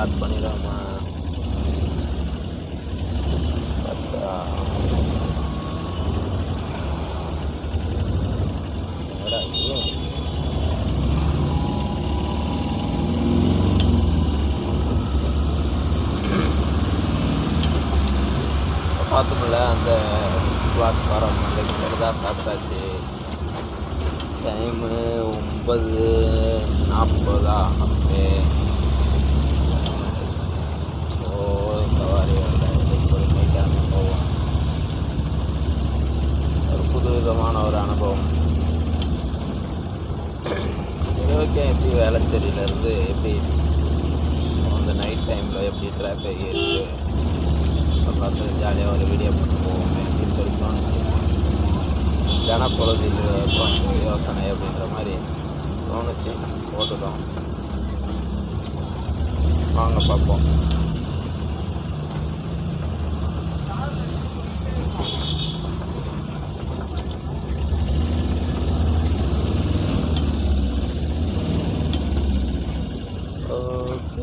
Start பண்ணிடாமா பார்த்தோம்ல அந்த platform அந்த தான் சாப்பிட்டாச்சு. டைமு ஒன்பது நாற்பதா அப்பே ஸோ சவாரி பொறுமை கிளம்பி போவோம் ஒரு புது விதமான ஒரு அனுபவம். சரி ஓகே எப்படி வேளச்சேரியிலேருந்து எப்படி அந்த நைட் டைமில் எப்படி டிராஃபிக் இருக்குது இப்போ பார்த்து ஜாலியாக ஒரு வீடியோ பண்ணி போவோமே அப்படின்னு சொல்லி தோணுச்சு. கனப்பொழுதில் தோணுச்சு யோசனை அப்படின்ற மாதிரி தோணுச்சு. போட்டுட்டோம். வாங்க பார்ப்போம்.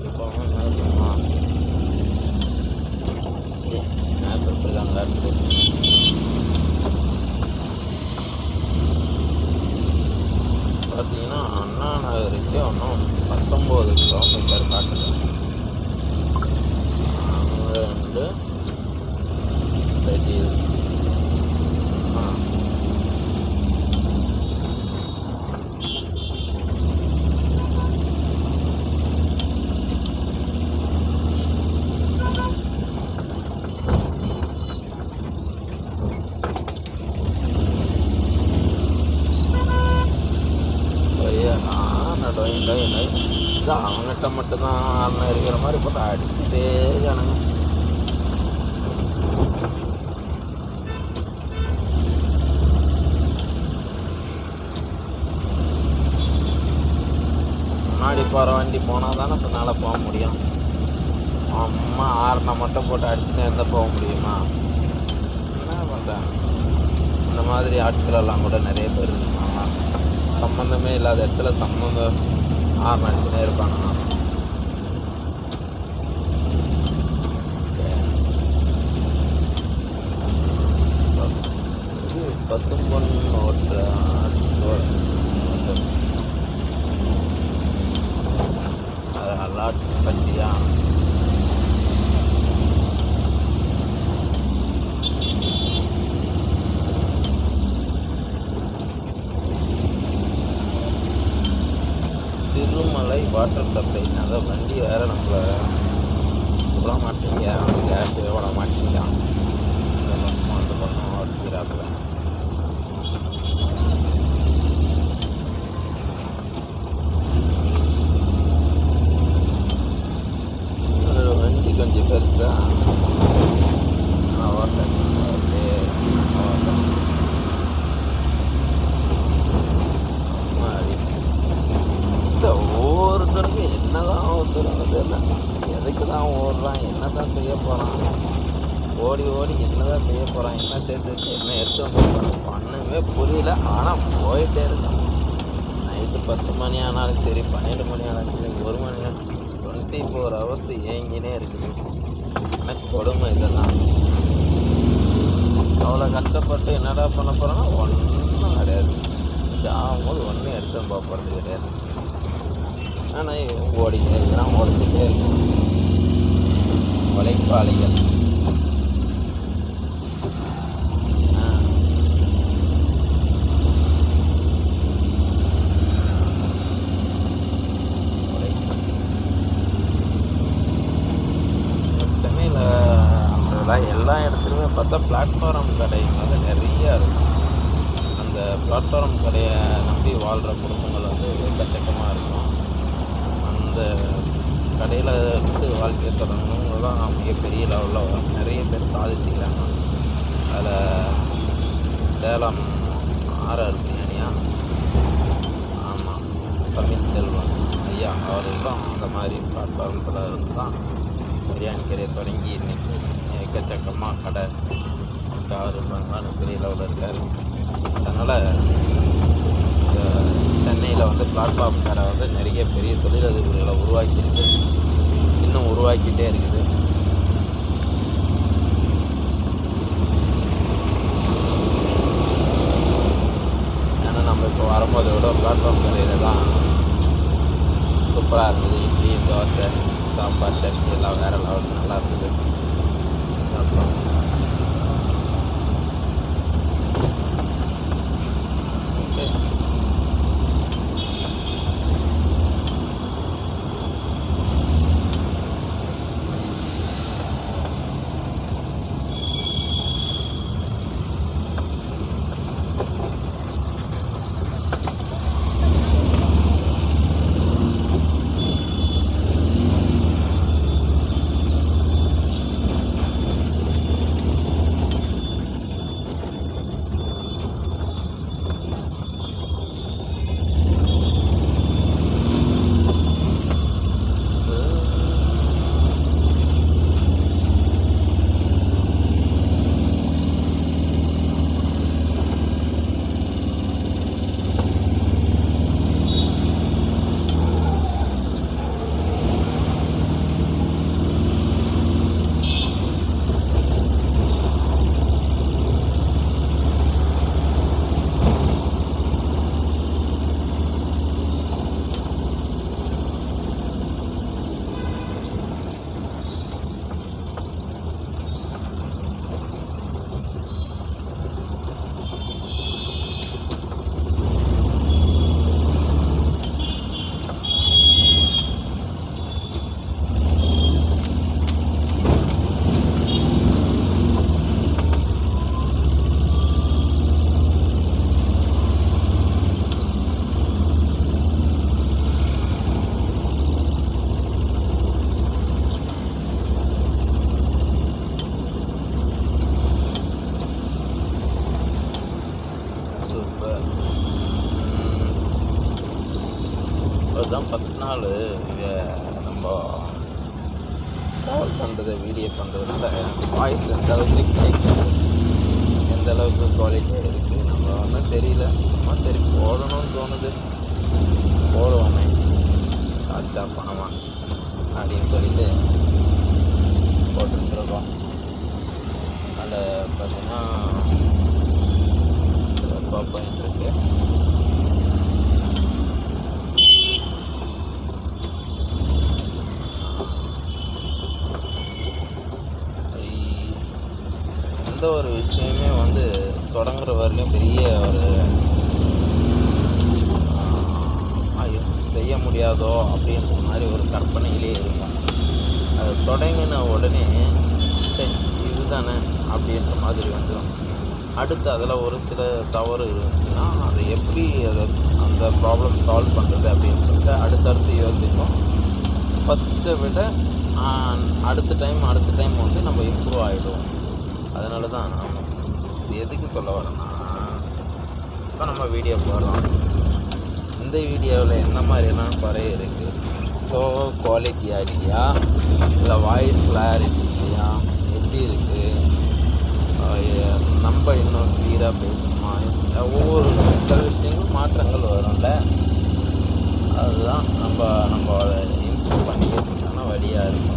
ஓகே போகணுமா இது மட்டும்தான் அண்ணன் இருக்கிற மாதிரி போட்டு அடிச்சுட்டே இருக்கானுங்க. முன்னாடி போகிற வண்டி போனால் தானே பின்னால் போக முடியும். அம்மா ஆறுனா மட்டும் போட்டு அடிச்சுன்னு இருந்தால் போக முடியுமா? என்ன பண்ணுறேன் இந்த மாதிரி ஆட்கள் எல்லாம் கூட நிறைய பேர் இருந்தாங்க சம்மந்தமே இல்லாத இடத்துல சம்மந்தம் ஆறு அடிச்சுட்டே இருப்பாங்கண்ணா திருமலை வாட்டர் சப்ளை அந்த வண்டி வேறு நம்மளை விட மாட்டேங்க கேஸ் விட மாட்டேங்கிறான் இந்த பக்கம் அந்த பக்கம் ஓட்டிக்கிறாப்புல. வண்டி கொஞ்சம் பெருசாக நான் ஓட்டேன் ஓகே ஓட்டேன் அம்மாடி இந்த ஒவ்வொருத்தருக்கும் என்னதான் அவசரம் தெரியல எதுக்கு தான் ஓடுறான் என்ன தான் செய்ய போகிறான் ஓடி என்ன தான் செய்ய போகிறான் என்ன சேர்த்து வச்சு என்ன எடுத்து போகிறான் ஒன்றுமே புரியல. ஆனால் போயிட்டே இருக்கான். நைட்டு பத்து மணி ஆனாலும் சரி பன்னெண்டு மணி ஆனாலும் சரி ஒரு மணி நேரம் டுவெண்ட்டி ஃபோர் ஹவர்ஸ் ஏங்கினே இருக்குது. எனக்கு கொடுமை இதெல்லாம். அவ்வளோ கஷ்டப்பட்டு என்னடா பண்ண போகிறோன்னா ஒன்றும் கிடையாது. ஆகும்போது ஒன்றும் எடுத்து போக போகிறது கிடையாது. ஆனால் ஓடிக்கிட்டே இருக்கிறான் உடச்சிட்டே இருக்கான் உழைப்பாளிகள் பார்த்தா பிளாட்ஃபாரம் கடை வந்து நிறையா இருக்கும் அந்த பிளாட்ஃபாரம் கடையை நம்பி வாழ்கிற குடும்பங்கள் வந்து எக்கச்சக்கமாக இருக்கும். அந்த கடையில் இருந்து வாழ்க்கையை தொடங்கணுங்க தான் மிகப்பெரிய லெவலில் நிறைய பேர் சாதிச்சுக்கிறாங்க. அதில் சேலம் ஆர்ஆர் பிரியாணியா ஆமாம் தமிழ் செல்வம் ஐயா அவர்களும் அந்த மாதிரி பிளாட்ஃபார்மத்தில் இருந்து தான் பிரியாணி கடையை தொடங்கி இன்னைக்கு எக்கச்சக்கமாக கடை. காரு பண்ணாலும் பெரிய லெவலில் இருக்கார். அதனால் சென்னையில் வந்து பிளாட்ஃபார்ம் கடை வந்து நிறைய பெரிய தொழிலதிபர்களை உருவாக்கியிருக்கு. இன்னும் உருவாக்கிட்டே இருக்குது. ஏன்னா நம்ம இப்போ வரும்போது விட பிளாட்ஃபார்ம் கரையில் தான் சூப்பராக இருந்தது இட்லி தோசை சாம்பார் சட்னி எல்லாம் வேறு லெவலுக்கு நல்லா இருந்தது ஃபஸ்ட் நாள் நம்ம ட்ராவல் பண்ணுறது வீடியோ பண்ணுறதுனால வாய்ஸ் எந்த அளவுக்கு கேட்காது எந்த அளவுக்கு குவாலிட்டியாக இருக்குது நம்ம ஒன்றும் தெரியல. சும்மா சரி போடணும்னு தோணுது. போடுவோமே. காச்சா பணமா? அப்படின்னு சொல்லிட்டு போட்டுருக்கோம் அதில் பார்த்தீங்கன்னா சிறப்பாக போயிட்டுருக்கு. எந்த ஒரு விஷயமே வந்து தொடங்குற வரையிலும் பெரிய ஒரு செய்ய முடியாதோ அப்படின்ற மாதிரி ஒரு கற்பனையிலே இருக்கும் அது தொடங்கின உடனே சரி இதுதானே அப்படின்ற மாதிரி வந்துடும் அடுத்து அதில் ஒரு சில தவறு இருந்துச்சுன்னா அதை எப்படி அதை அந்த ப்ராப்ளம் சால்வ் பண்ணுறது அப்படின்னு சொல்லிட்டு அடுத்தடுத்து யோசிப்போம். ஃபஸ்ட்டை விட அடுத்த டைம் அடுத்த டைம் வந்து நம்ம இம்ப்ரூவ் ஆகிடுவோம் அதனால தான் இது எதுக்கு சொல்ல வரேன்னா இப்போ நம்ம வீடியோ போடுறோம். இந்த வீடியோவில் என்ன மாதிரிலாம் குறை இருக்குது ஸோ குவாலிட்டி இல்லையா? இல்லை வாய்ஸ் கிளாரிட்டி இல்லையா? எப்படி இருக்குது நம்ம இன்னும் கிளியராக பேசணுமா? ஒவ்வொரு சில விஷயங்களும் மாற்றங்கள் வரும்ல. அதுதான் நம்ம நம்ம இம்ப்ரூவ் பண்ணிக்கிறதுக்கான வழியாக இருக்கும்.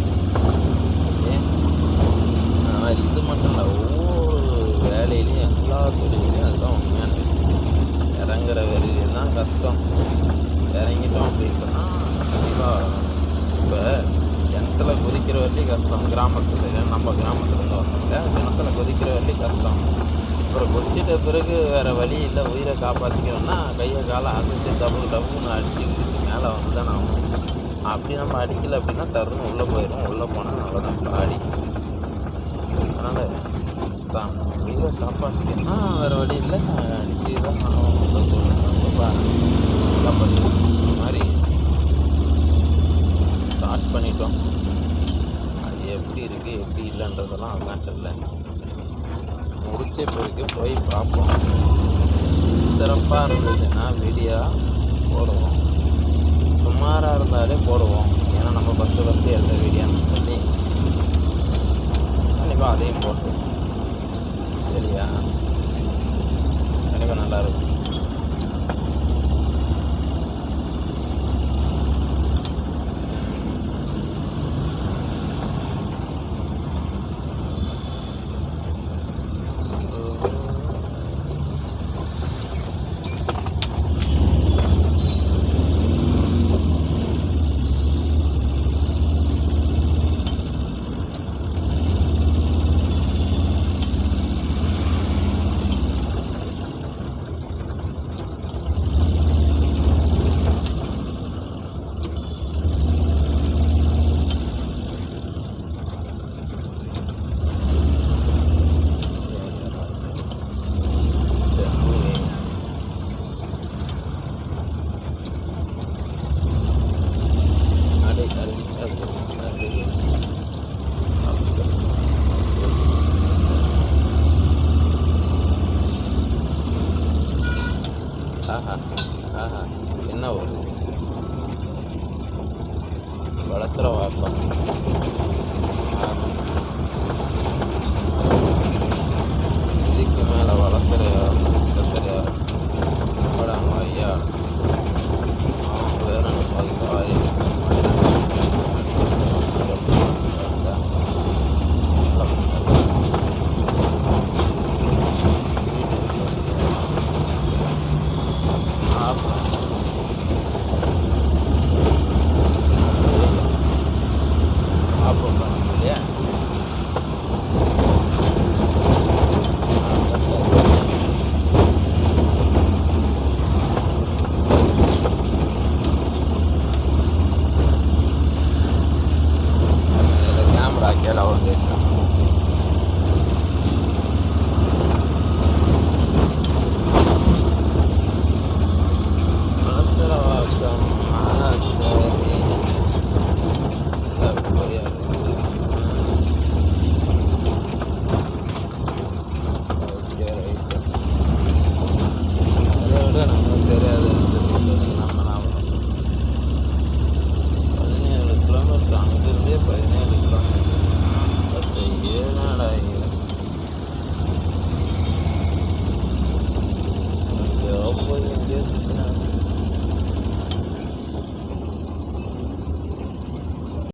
பிறகு வேறு வழி இல்லை. உயிரை காப்பாற்றிக்கணும்னா கையை காலை அசைச்சு டபுள் டபுள்னு அடித்து குடிச்சு மேலே வந்து தான் ஆகணும். அப்படி நம்ம அடிக்கலை அப்படின்னா தருணம் உள்ளே போயிடும் உள்ளே போனால் அவ்வளோதான் பாடி அதனால் தான். உயிரை காப்பாற்றிக்கணும்னா வேறு வழி இல்லை. அடிச்சு தான் உள்ளே உள்ள காப்பாற்றி இந்த மாதிரி ஸ்டார்ட் பண்ணிட்டோம். அது எப்படி இருக்குது எப்படி இல்லைன்றதெல்லாம் மேட்டர் இல்லை முடிச்ச போய் பார்ப்போம். சிறப்பாக இருந்ததுன்னா வீடியோ போடுவோம். சுமாராக இருந்தாலே போடுவோம். ஏன்னா நம்ம ஃபஸ்ட்டு ஃபஸ்ட்டு எடுத்த வீடியோன்னு சொல்லி. கண்டிப்பாக அதையும் போட்டு. சரியா? கண்டிப்பாக நல்லாயிருக்கும்